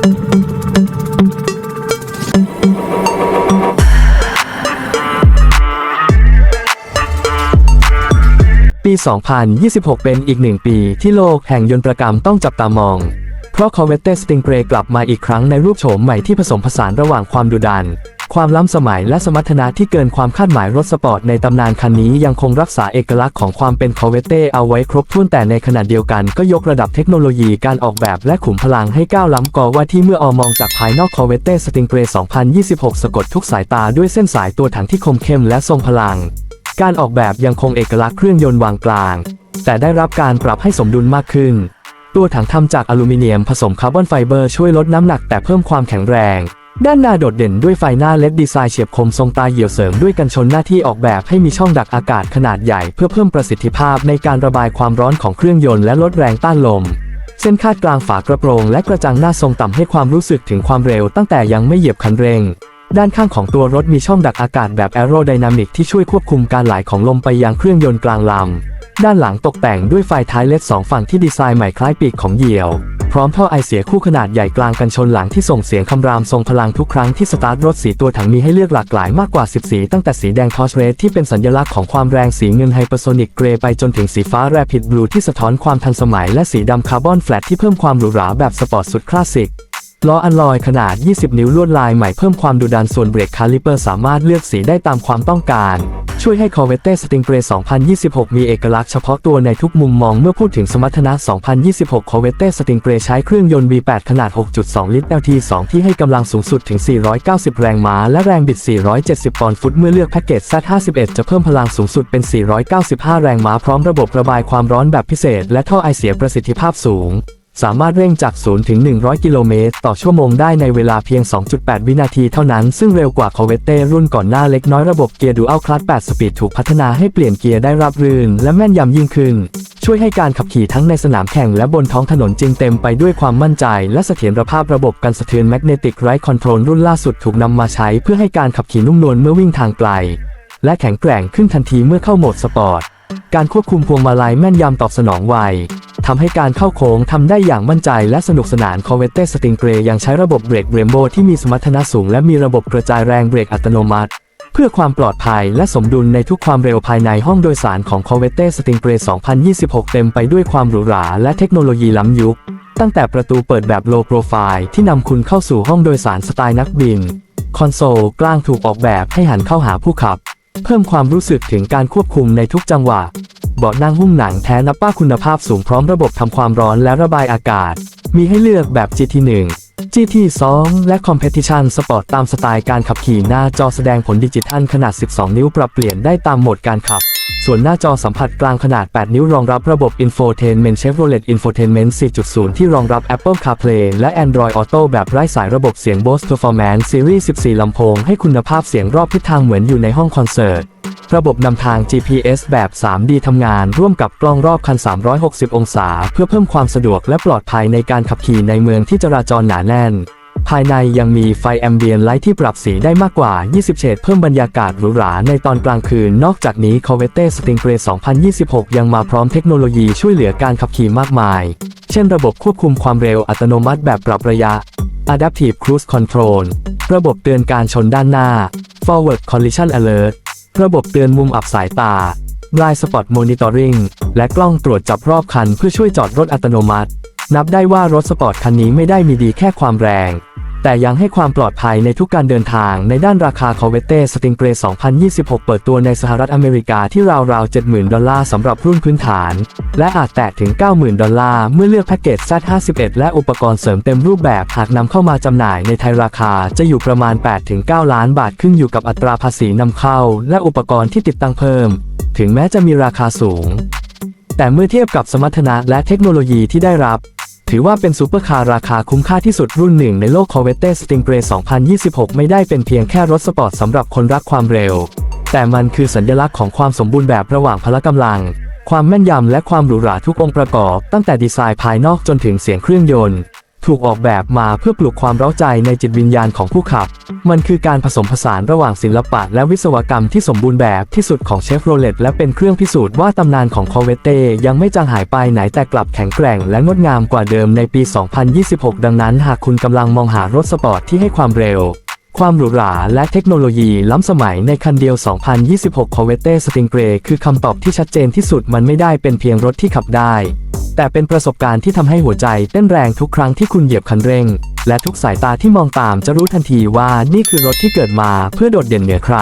ปี 2026 เป็นอีกหนึ่งปีที่โลกแห่งยนตรกรรมต้องจับตามอง เพราะ Corvette Stingray กลับมาอีกครั้งในรูปโฉมใหม่ที่ผสมผสานระหว่างความดุดัน ความล้ำสมัยและสมรรถนะที่เกินความคาดหมายรถสปอร์ตในตำนานคันนี้ยังคงรักษาเอกลักษณ์ของความเป็น Corvette เอาไว้ครบถ้วนแต่ในขณะเดียวกันก็ยกระดับเทคโนโลยีการออกแบบและขุมพลังให้ก้าวล้ำกอว่าที่เมื่ออมองจากภายนอก Corvette Stingray 2026 สะกดทุกสายตาด้วยเส้นสายตัวถังที่คมเข้มและทรงพลัง การออกแบบยังคงเอกลักษณ์เครื่องยนต์วางกลาง แต่ได้รับการปรับให้สมดุลมากขึ้น ตัวถังทำจากอลูมิเนียมผสมคาร์บอนไฟเบอร์ช่วยลดน้ำหนักแต่เพิ่มความแข็งแรง ด้านหน้าโดดเด่นด้วยไฟหน้าเล็ดดีไซน์เฉียบคมทรงตาเหี่ยวเสริมด้วยกันชนหน้าที่ออกแบบให้มีช่องดักอากาศขนาดใหญ่เพื่อเพิ่มประสิทธิภาพในการระบายความร้อนของเครื่องยนต์และลดแรงต้านลม เส้นคาดกลางฝากระโปรงและกระจังหน้าทรงต่ำให้ความรู้สึกถึงความเร็วตั้งแต่ยังไม่เหยียบคันเร่ง ด้านข้างของตัวรถมีช่องดักอากาศแบบแอโรไดนามิกที่ช่วยควบคุมการไหลของลมไปยังเครื่องยนต์กลางลำด้านหลังตกแต่งด้วยไฟท้ายเล็ดสองฝั่งที่ดีไซน์ใหม่คล้ายปีกของเหยี่ยว พร้อมท่อไอเสียคู่ขนาดใหญ่กลางกันชนหลังที่ส่งเสียงคำรามทรงพลังทุกครั้งที่สตาร์ทรถสีตัวถังมีให้เลือกหลากหลายมากกว่า 10 สีตั้งแต่สีแดงทอชเรดที่เป็นสัญลักษณ์ของความแรงสีเงินไฮเปอร์โซนิกเกรย์ไปจนถึงสีฟ้าแรปิดบลูที่สะท้อนความทันสมัยและสีดำคาร์บอนแฟลตที่เพิ่มความหรูหราแบบสปอร์ตสุดคลาสสิกล้ออัลลอยขนาด 20 นิ้วลวดลายใหม่เพิ่มความดุดันส่วนเบรกคาลิเปอร์สามารถเลือกสีได้ตามความต้องการ ช่วยให้ Corvette Stingray 2026 มีเอกลักษณ์เฉพาะตัวในทุกมุมมองเมื่อพูดถึงสมรรถนะ 2026 Corvette Stingray ใช้เครื่องยนต์ V8 ขนาด 6.2 ลิตร LT2 ที่ให้กำลังสูงสุดถึง 490 แรงม้า และแรงบิด 470 ปอนด์ฟุต เมื่อเลือกแพ็กเกจ Z51 จะเพิ่มพลังสูงสุดเป็น 495 แรงม้า พร้อมระบบระบายความร้อนแบบพิเศษ และท่อไอเสียประสิทธิภาพสูง สามารถเร่งจาก 0 ถึง 100 กิโลเมตร ต่อชั่วโมงได้ในเวลาเพียง 2.8 วินาทีเท่านั้น ซึ่งเร็วกว่า Corvette รุ่นก่อนหน้าเล็กน้อยระบบเกียร์ Dual Clutch 8สปีดถูกพัฒนาให้เปลี่ยนเกียร์ได้ราบรื่น และแม่นยำยิ่งขึ้น ช่วยให้การขับขี่ทั้งในสนามแข่งและบนท้องถนนจริงเต็มไปด้วยความมั่นใจ และเสถียรภาพระบบกันสะเทือน Magnetic Ride Control รุ่นล่าสุดถูกนำมาใช้เพื่อให้การขับขี่นุ่มนวลเมื่อวิ่งทางไกล และแข็งแกร่งขึ้นทันทีเมื่อเข้าโหมดสปอร์ต การควบคุมพวงมาลัยแม่นยำตอบสนองไว ทำให้การเข้าโค้งทำได้อย่างมั่นใจและสนุกสนาน Corvette Stingray ยังใช้ระบบเบรกเรมโบที่มีสมรรถนะสูง และมีระบบกระจายแรงเบรกอัตโนมัติ เพื่อความปลอดภัยและสมดุลในทุกความเร็วภายในห้องโดยสารของ Corvette Stingray 2026 เต็มไปด้วยความหรูหราและเทคโนโลยีล้ำยุค ตั้งแต่ประตูเปิดแบบ low profile ที่นำคุณเข้าสู่ห้องโดยสารสไตล์นักบิน คอนโซลกลางถูกออกแบบให้หันเข้าหาผู้ขับ เพิ่มความรู้สึกถึงการควบคุมในทุกจังหวะ เบาะนั่งหุ้มหนังแท้นับป้าคุณภาพสูงพร้อมระบบทำความร้อนและระบายอากาศ มีให้เลือกแบบ GT1 GT2 และ Competition Sport ตามสไตล์การขับขี่หน้าจอแสดงผลดิจิทัลขนาด 12 นิ้วปรับเปลี่ยนได้ตามโหมดการขับ ส่วนหน้าจอสัมผัสกลางขนาด 8 นิ้วรองรับระบบ Infotainment Chevrolet Infotainment 4.0 ที่รองรับ Apple CarPlay และ Android Auto แบบไร้สายระบบเสียง Bose Performance Series 14 ลำโพงให้คุณภาพเสียงรอบทิศทางเหมือนอยู่ในห้องคอนเสิร์ต ระบบนำทาง GPS แบบ 3D ทำงานร่วมกับกล้องรอบคัน 360 องศา เพื่อเพิ่มความสะดวกและปลอดภัยในการขับขี่ในเมืองที่จราจรหนาแน่น ภายในยังมีไฟแอมเบียนไลท์ที่ปรับสีได้มากกว่า 20 เฉดเพิ่มบรรยากาศหรูหราในตอนกลางคืน นอกจากนี้ Corvette Stingray 2026 ยังมาพร้อมเทคโนโลยีช่วยเหลือการขับขี่มากมาย เช่นระบบควบคุมความเร็วอัตโนมัติแบบปรับระยะ Adaptive Cruise Control ระบบเตือนการชนด้านหน้า Forward Collision Alert ระบบเตือนมุมอับสายตา Blind Spot Monitoring และกล้องตรวจจับรอบคันเพื่อช่วยจอดรถอัตโนมัติ นับได้ว่ารถสปอร์ตคันนี้ไม่ได้มีดีแค่ความแรง แต่ยังให้ความปลอดภัยในทุกการเดินทางในด้านราคา Corvette Stingray 2026 เปิดตัวในสหรัฐอเมริกาที่ราวๆ 70,000 ดอลลาร์สำหรับรุ่นพื้นฐาน และอาจแตะถึง 90,000 ดอลลาร์เมื่อเลือกแพ็กเกจ Z51 และอุปกรณ์เสริมเต็มรูปแบบหากนำเข้ามาจำหน่ายในไทยราคาจะอยู่ประมาณ 8-9 ล้านบาทขึ้นอยู่กับอัตราภาษีนำเข้า และอุปกรณ์ที่ติดตั้งเพิ่ม ถึงแม้จะมีราคาสูง แต่เมื่อเทียบกับสมรรถนะและเทคโนโลยีที่ได้รับ ถือว่าเป็นซูเปอร์คาร์ราคาคุ้มค่าที่สุดรุ่นหนึ่งในโลก Corvette Stingray 2026 ไม่ได้เป็นเพียงแค่รถสปอร์ตสำหรับคนรักความเร็ว แต่มันคือสัญลักษณ์ของความสมบูรณ์แบบระหว่างพละกำลัง ความแม่นยำและความหรูหราทุกองค์ประกอบ ตั้งแต่ดีไซน์ภายนอกจนถึงเสียงเครื่องยนต์ ถูกออกแบบมาเพื่อปลุกความเร้าใจในจิตวิญญาณของผู้ขับ มันคือการผสมผสานระหว่างศิลปะและวิศวกรรมที่สมบูรณ์แบบที่สุดของเชฟโรเลตและเป็นเครื่องพิสูจน์ว่าตำนานของคอเวเต้ยังไม่จางหายไปไหนแต่กลับแข็งแกร่งและงดงามกว่าเดิมในปี 2026 ดังนั้นหากคุณกำลังมองหารถสปอร์ตที่ให้ความเร็วความหรูหราและเทคโนโลยีล้ำสมัยในคันเดียว 2026 Corvette Stingray คือคำตอบที่ชัดเจนที่สุดมันไม่ได้เป็นเพียงรถที่ขับได้ แต่เป็นประสบการณ์ที่ทำให้หัวใจเต้นแรงทุกครั้งที่คุณเหยียบคันเร่ง และทุกสายตาที่มองตามจะรู้ทันทีว่านี่คือรถที่เกิดมาเพื่อโดดเด่นเหนือใคร